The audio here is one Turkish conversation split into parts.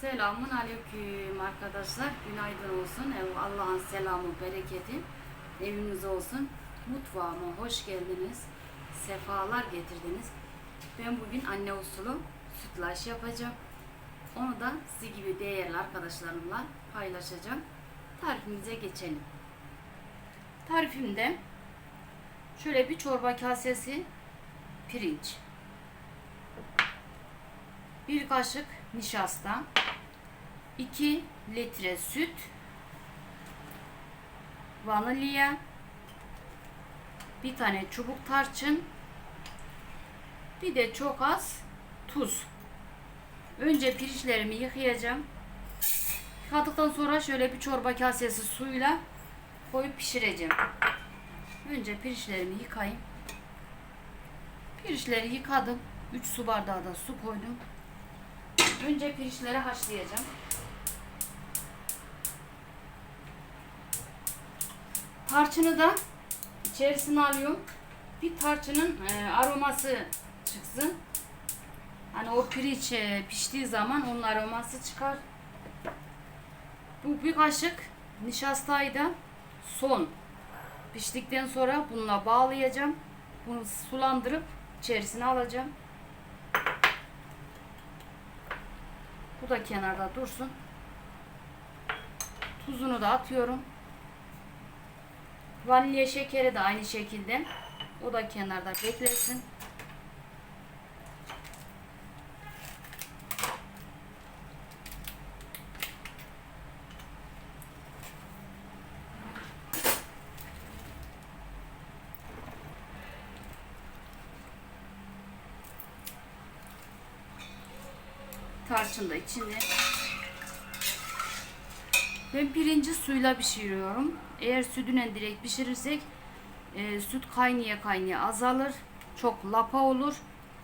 Selamun aleyküm arkadaşlar. Günaydın olsun. Allah'ın selamı, bereketi eviniz olsun. Mutfağıma hoş geldiniz. Sefalar getirdiniz. Ben bugün anne usulü sütlaç yapacağım. Onu da sizi gibi değerli arkadaşlarımla paylaşacağım. Tarifimize geçelim. Tarifimde şöyle bir çorba kasesi pirinç, bir kaşık nişasta, 2 litre süt, vanilya, bir tane çubuk tarçın, bir de çok az tuz. Önce pirinçlerimi yıkayacağım. Yıkadıktan sonra şöyle bir çorba kasesi suyla koyup pişireceğim. Önce pirinçlerimi yıkayayım. Pirinçleri yıkadım. 3 su bardağı da su koydum. Önce pirinçleri haşlayacağım. Tarçını da içerisine alıyorum. Bir tarçının e, aroması çıksın. Hani o pirinç e, piştiği zaman onun aroması çıkar. Bu bir kaşık nişastayı da son piştikten sonra bununla bağlayacağım. Bunu sulandırıp içerisine alacağım. Bu da kenarda dursun. Tuzunu da atıyorum. Vanilya şekeri de aynı şekilde. O da kenarda beklesin. Tarçın da içinde. Ben pirinci suyla pişiriyorum. Eğer sütüne direkt pişirirsek e, süt kaynaya kaynaya azalır. Çok lapa olur.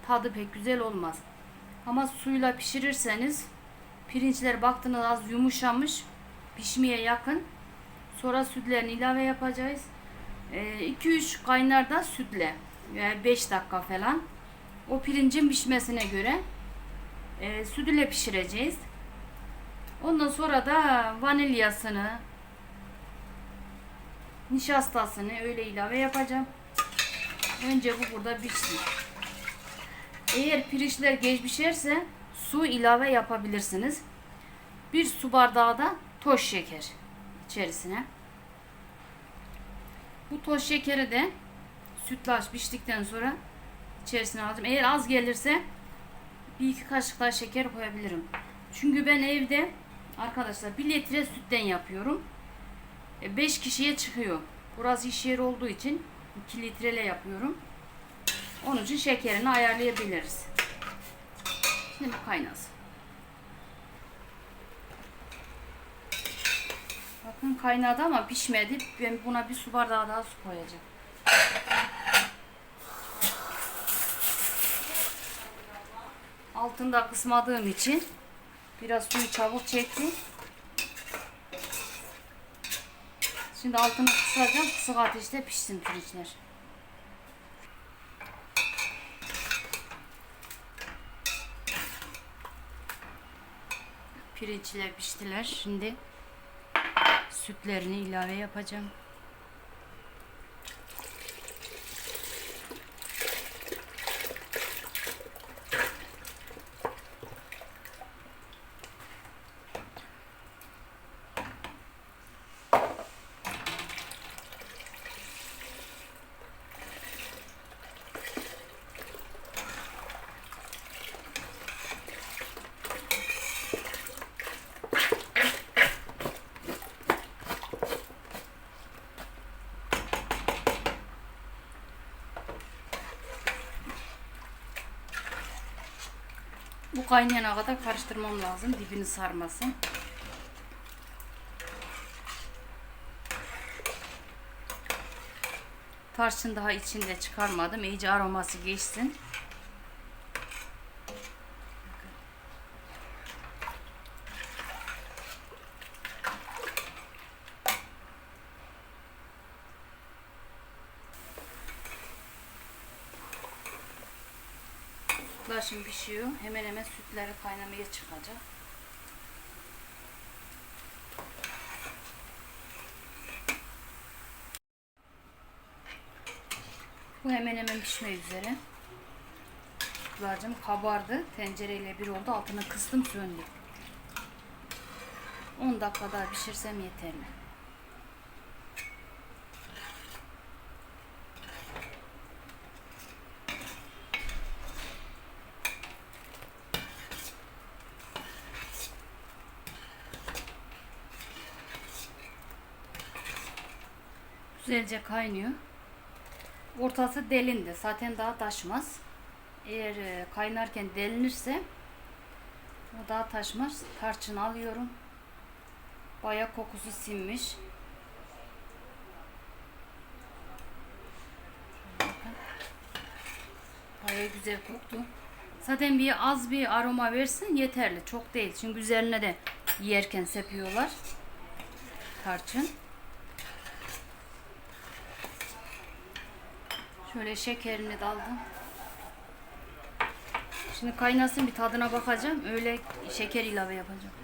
Tadı pek güzel olmaz. Ama suyla pişirirseniz pirinçler baktığınız az yumuşamış. Pişmeye yakın. Sonra sütlerini ilave yapacağız. 2-3 kaynar da sütle. Yani 5 dakika falan. O pirincin pişmesine göre e, süt ile pişireceğiz. Ondan sonra da vanilyasını, nişastasını öyle ilave yapacağım. Önce bu burada pişsin. Eğer pirinçler geç pişerse su ilave yapabilirsiniz. Bir su bardağı da toz şeker içerisine. Bu toz şekeri de sütlaç piştikten sonra içerisine alacağım. Eğer az gelirse bir iki kaşık daha şeker koyabilirim. Çünkü ben evde arkadaşlar bir litre sütten yapıyorum. 5 kişiye çıkıyor. Burası iş yeri olduğu için 2 litreyle yapıyorum. Onun için şekerini ayarlayabiliriz. Şimdi kaynasın. Bakın kaynadı ama pişmedi. Ben buna bir su bardağı daha su koyacağım. Altında kısmadığım için biraz suyu çabuk çekti. Şimdi altını kısacağım. Kısık ateşte pişsin pirinçler. Pirinçler piştiler. Şimdi sütlerini ilave yapacağım. Kaynayana kadar karıştırmam lazım. Dibini sarmasın. Tarçın daha içinde çıkarmadım. İyice aroması geçsin. Laşım pişiyor. Hemen hemen sütleri kaynamaya çıkacak. Bu hemen hemen pişme üzere. Sütlacım kabardı. Tencereyle bir oldu. Altını kıstım söndü. 10 dakika daha pişirsem yeterli. Güzelce kaynıyor. Ortası delindi. Zaten daha taşmaz. Eğer e, kaynarken delinirse o daha taşmaz. Tarçın alıyorum. Baya kokusu sinmiş. Baya güzel koktu. Zaten bir az bir aroma versin yeterli. Çok değil. Çünkü üzerine de yerken sepiyorlar. Tarçın. Şöyle şekerini de aldım. Şimdi kaynasın bir tadına bakacağım. Öyle şeker ilave yapacağım.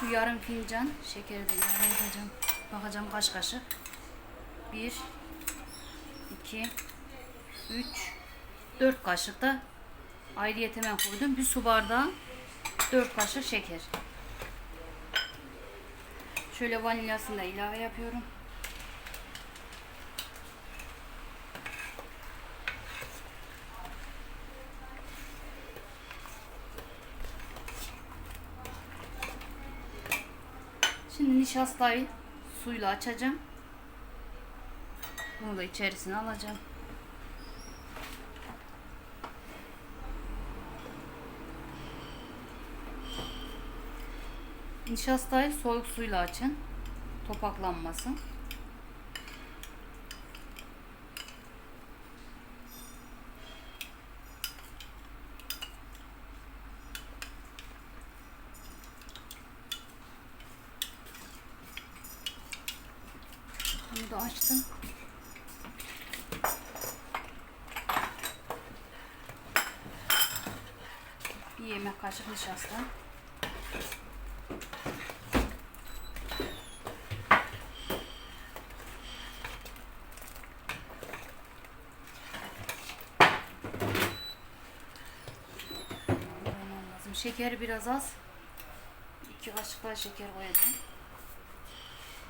Şu yarım fincan şekeri de ilave yapacağım. Bakacağım kaç kaşık. Bir, iki, üç, dört kaşık da ayrıyeten koydum. Bir su bardağı dört kaşık şeker. Şöyle vanilyasını da ilave yapıyorum. Şimdi nişastayı suyla açacağım. Bunu da içerisine alacağım. Nişastayı soğuk suyla açın. Topaklanmasın. Bunu da açtım. Bir yemek kaşık nişasta. Koymam lazım. Şekeri biraz az. İki kaşık daha şeker koyacağım.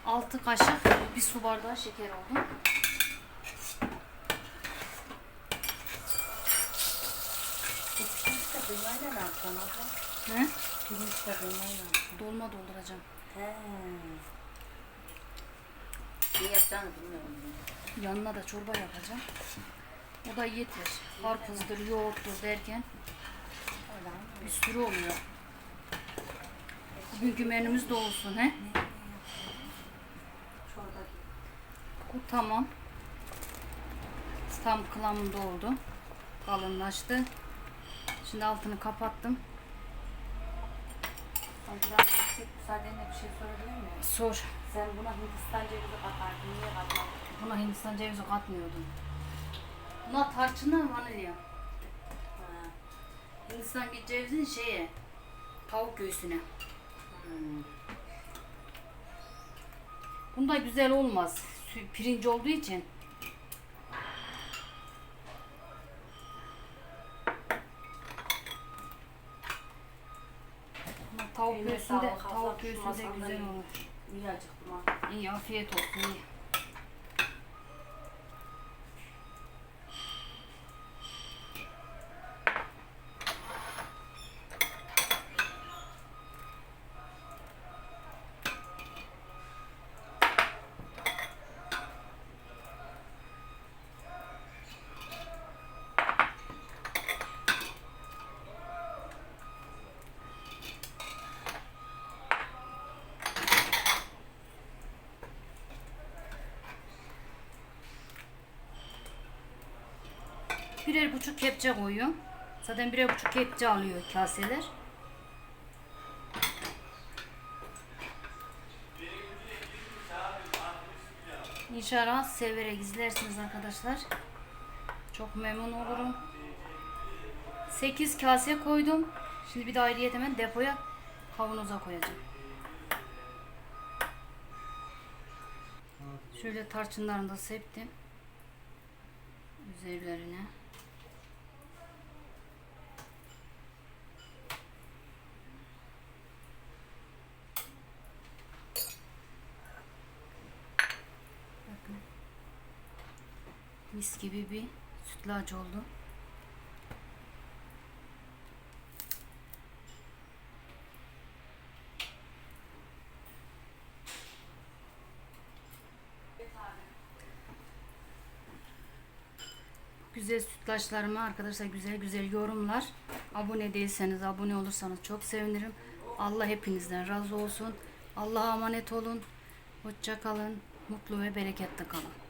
6 kaşık bir su bardağı şeker oldu. Pirinçle kıymayla ne yapacaksın abla? He? Pirinçle kıymayla ne yapacaksın? Dolma dolduracağım. He. Ne yapacağını bilmiyorum. Yanına da çorba yapacağım. O da yeter. Karpuzdur, yoğurttur derken? Bir sürü oluyor. Bugünkü menümüz de olsun he. Bu tamam. Tam kıvamında oldu. Kalınlaştı. Şimdi altını kapattım. Biraz yüksek müsaadenle bir şey sorabilir miyim? Sor. Sen buna Hindistan cevizi katardın. Niye katmadın? Buna Hindistan cevizi katmıyordum. Buna tarçınla vanilya. Hindistan cevizin şeye tavuk göğsüne. Hmm. Bunda güzel olmaz. Pirinç olduğu için. Ama Tavuk göğsünde, tavuk göğsünde güzel olur. İyi acıktım ha. İyi afiyet olsun. iyi. Birer buçuk kepçe koyuyorum. Zaten birer buçuk kepçe alıyor kaseler. İnşallah severek izlersiniz arkadaşlar. Çok memnun olurum. 8 kase koydum. Şimdi bir de ayrıyetten hemen depoya kavanoza koyacağım. Şöyle tarçınlarını da septim. Üzerlerine. Bakın. Mis gibi bir sütlaç oldu. Güzel sütlaçlarıma arkadaşlar güzel güzel yorumlar. Abone değilseniz abone olursanız çok sevinirim. Allah hepinizden razı olsun. Allah'a emanet olun. Hoşça kalın. Mutlu ve bereketli kalın.